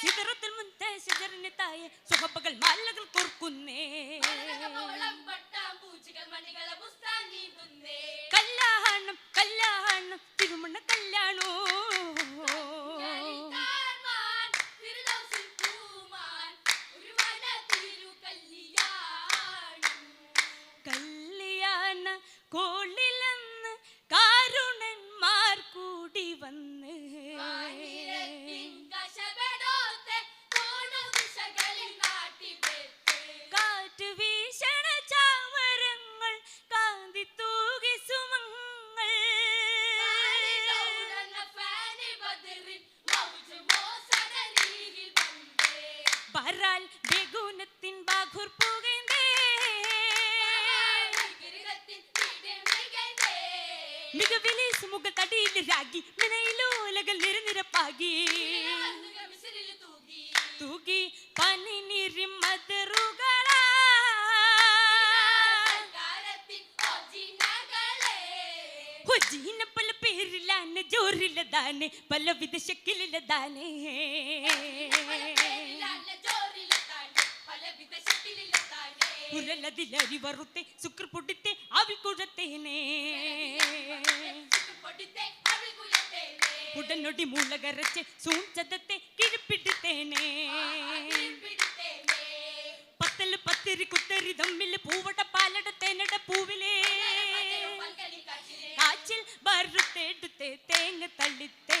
சிதறத்தில் முந்தே சிதறின தாயே சுகப்பகல் மல்லகள் கொர்க்குன்னே സുമുഖ തടിയിൽ രാഗി മിനയിലോലകൾ നിരനിരപ്പാകി വന്നുക മിസിരിൽ തൂകി. തൂകി പനി നിരി മതറുകളാ സൽക്കാരത്തിൻ ഒജിനകളെ. ഹുജീന പല പേരിലാണ് ജോറിലതാണ് പല വിധ ശക്കിലതാണ് உரலதில் அறிவறுத்தே சுக்கு பொடித்தே அவி குழத்தேனே. உடனொடி மூலகரச்சே சூன் சதத்தை கிழிப்பிடுத்தேனே. பத்தல் பத்திரி குத்தரி தம்மில் பூவட பாலட தேனட பூவிலே. காய்ச்சல் பருத்தேடுத்தே தேங்க தள்ளித்தே.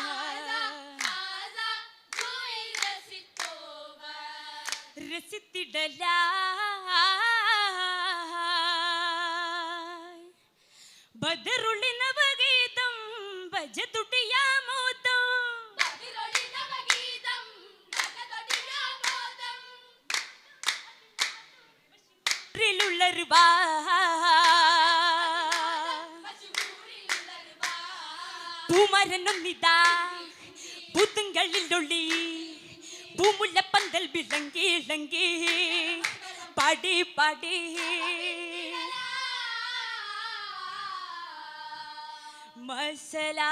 രസിത്തിടല ബദറുള്ളി നവഗീതം ഭജതുടിയാമോദം ബദിരൊളി നവഗീതം, ജഗതൊടിയാമോദം. ിലുള്ളൊരുവാ مل پنگل بھی جنگی جنگی پاڈی پاڑی مسلا